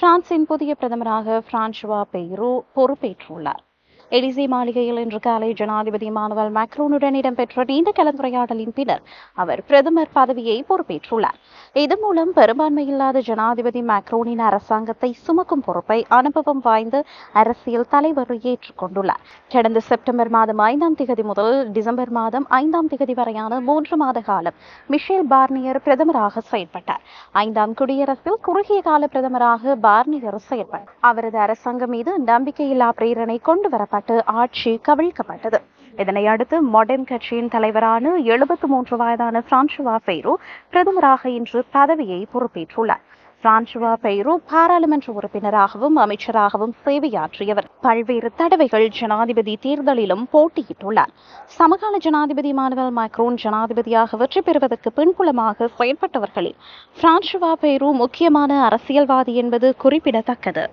பிரான்சின் புதிய பிரதமராக பிரான்சுவா பெய்ரோ பொறுப்பேற்றுள்ளார். எடிசி மாளிகையில் இன்று காலை ஜனாதிபதி மானுவல் மேக்ரோனுடன் இடம்பெற்ற நீண்ட கலந்துரையாடலின் பின்னர் அவர் பிரதமர் பதவியை பொறுப்பேற்றுள்ளார். இதன் மூலம் பெரும்பான்மை இல்லாத ஜனாதிபதி மேக்ரோனின் அரசாங்கத்தை சுமக்கும் பொறுப்பை அனுபவம் வாய்ந்த அரசியல் தலைவர் ஏற்றுக்கொண்டுள்ளார். கடந்த செப்டம்பர் மாதம் ஐந்தாம் திகதி முதல் டிசம்பர் மாதம் ஐந்தாம் திகதி வரையான மூன்று மாத காலம் மிஷேல் பார்னியர் பிரதமராக செயல்பட்டார். ஐந்தாம் குடியரசில் குறுகிய கால பிரதமராக பார்னியர் செயல்பட்டார். அவரது அரசாங்கம் மீது நம்பிக்கையில்லா பிரேரணை கொண்டு வரப்பட்டார் வரப்பட்டு ஆட்சி கவிழ்க்கப்பட்டது. இதனை அடுத்து மாடர்ன் கட்சியின் தலைவரான எழுபத்து மூன்று வயதான பிரான்சுவா பெய்ரோ பிரதமராக இன்று பதவியை பொறுப்பேற்றுள்ளார். பிரான்சுவா பெய்ரோ பாராளுமன்ற உறுப்பினராகவும் அமைச்சராகவும் சேவையாற்றியவர். பல்வேறு தடவைகள் ஜனாதிபதி தேர்தலிலும் போட்டியிட்டுள்ளார். சமகால ஜனாதிபதி மானுவல் மைக்ரோன் ஜனாதிபதியாக வெற்றி பெறுவதற்கு பின்புலமாக செயல்பட்டவர்களில் பிரான்சுவா பெய்ரோ முக்கியமான அரசியல்வாதி என்பது குறிப்பிடத்தக்கது.